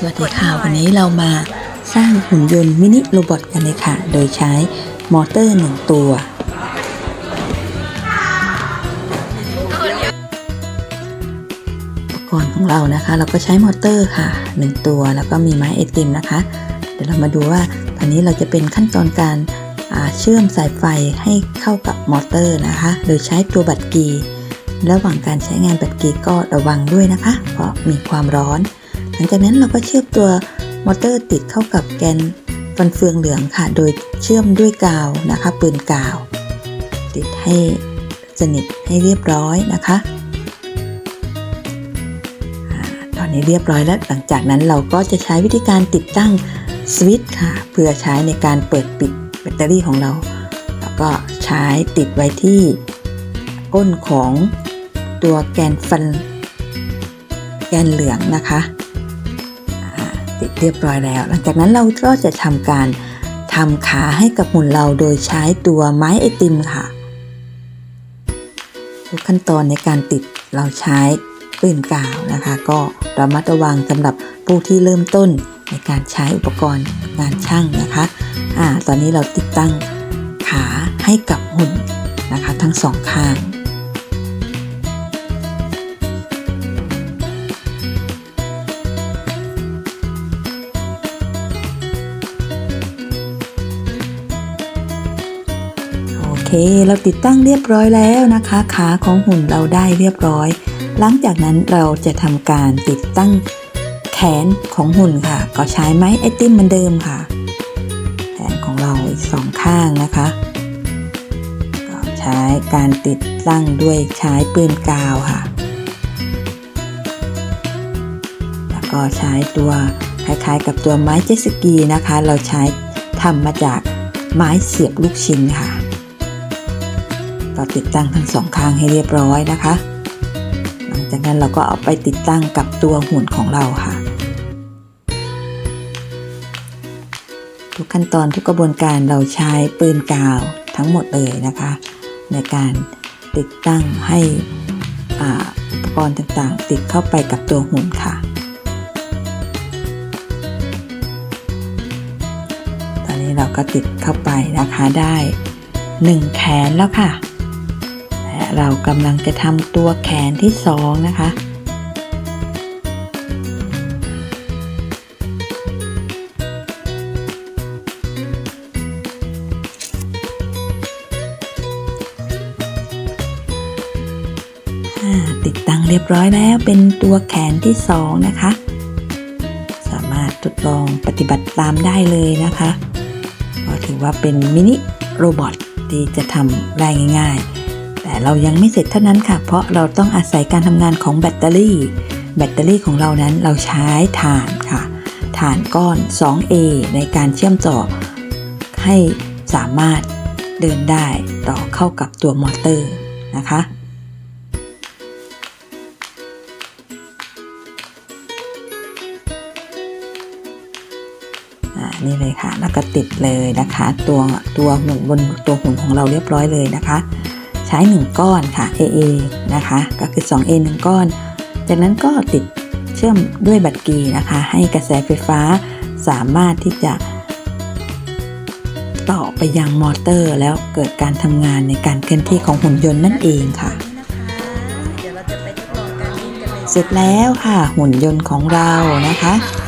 สวัสดีค่ะวันนี้เรามาสร้างหุ่นยนต์มินิโรบอทกันเลยค่ะ โดยใช้มอเตอร์หนึ่งตัว อุปกรณ์ของเรานะคะ เราก็ใช้มอเตอร์ค่ะหนึ่งตัวแล้วก็มีไม้ไอติมนะคะ เดี๋ยวเรามาดูว่าตอนนี้เราจะเป็นขั้นตอนการเชื่อมสายไฟให้เข้ากับมอเตอร์นะคะ โดยใช้ตัวบัตรกี ระหว่างการใช้งานแบตเกรก็ระวังด้วยนะคะ เพราะมีความร้อน ลังจากนั้นเราก็เชื่อมตัวมอเตอร์ติดเข้ากับแกนฟันเฟืองเหลืองค่ะ โดยเชื่อมด้วยกาวนะคะปืนกาว ติดให้สนิทให้เรียบร้อยนะคะอตอนนี้เรียบร้อยแล้วหลังจากนั้นเราก็จะใช้วิธีการติดตั้งสวิตช์ค่ะ เพื่อใช้ในการเปิดปิดแบตเตอรี่ของเรา แล้วก็ใช้ติดไว้ที่ก้นของตัวแกนฟัน แกนเหลืองนะคะ ติดเรียบร้อยแล้ว หลังจากนั้นเราก็จะทำการทำขาให้กับหุ่นเราโดยใช้ตัวไม้ไอติมค่ะ ทุกขั้นตอนในการติดเราใช้ปืนกาวนะคะ ก็ระมัดระวังสำหรับผู้ที่เริ่มต้นในการใช้อุปกรณ์งานช่างนะคะอ่าตอนนี้เราติดตั้งขาให้กับหุ่นนะคะ ทั้งสองข้าง เค เราติดตั้งเรียบร้อยแล้วนะคะ ขาของหุ่นเราได้เรียบร้อย หลังจากนั้นเราจะทำการติดตั้งแขนของหุ่นค่ะ ก็ใช้ไม้ไอติมเหมือนเดิมค่ะแขนของเราอีกสองข้างนะคะก็ใช้การติดตั้งด้วยใช้ปืนกาวค่ะ แล้วก็ใช้ตัวคล้ายๆ กับตัวไม้เจสกีนะคะ เราใช้ทำมาจากไม้เสียบลูกชิ้นค่ะ ก็ติดตั้งทั้งสองข้างให้เรียบร้อยนะคะ หลังจากนั้นเราก็เอาไปติดตั้งกับตัวหุ่นของเราค่ะ ทุกขั้นตอนทุกกระบวนการเราใช้ปืนกาวทั้งหมดเลยนะคะ ในการติดตั้งให้อุปกรณ์ต่างๆ ติดเข้าไปกับตัวหุ่นค่ะ ตอนนี้เราก็ติดเข้าไปนะคะได้หนึ่งแขนแล้วค่ะ เรากำลังจะทำตัวแขนที่สองนะคะ ติดตั้งเรียบร้อยแล้วเป็นตัวแขนที่สองนะคะ สามารถทดลองปฏิบัติตามได้เลยนะคะก็ถือว่าเป็นมินิโรบอทที่จะทำได้ง่ายๆ แต่เรายังไม่เสร็จเท่านั้นค่ะ เพราะเราต้องอาศัยการทำงานของแบตเตอรี่ แบตเตอรี่ของเรานั้นเราใช้ถ่านค่ะ ถ่านก้อน 2A ในการเชื่อมต่อ ให้สามารถเดินได้ต่อเข้ากับตัวมอเตอร์นะคะนี่เลยค่ะ แล้วก็ติดเลยนะคะ ตัวตัวหุ่นบนตัวหุ่นของเราเรียบร้อยเลยนะคะ ใช้ 1 ก้อนค่ะ AA นะคะ ก็คือ 2A 1 ก้อน จากนั้นก็ติดเชื่อมด้วยแบตเตอรี่นะคะ ให้กระแสไฟฟ้าสามารถที่จะต่อไปยังมอเตอร์ แล้วเกิดการทำงานในการเคลื่อนที่ของหุ่นยนต์นั่นเองค่ะเดี๋ยวเราจะไปทดลองการวิ่งกันเลยเสร็จแล้วค่ะหุ่นยนต์ของเรานะคะค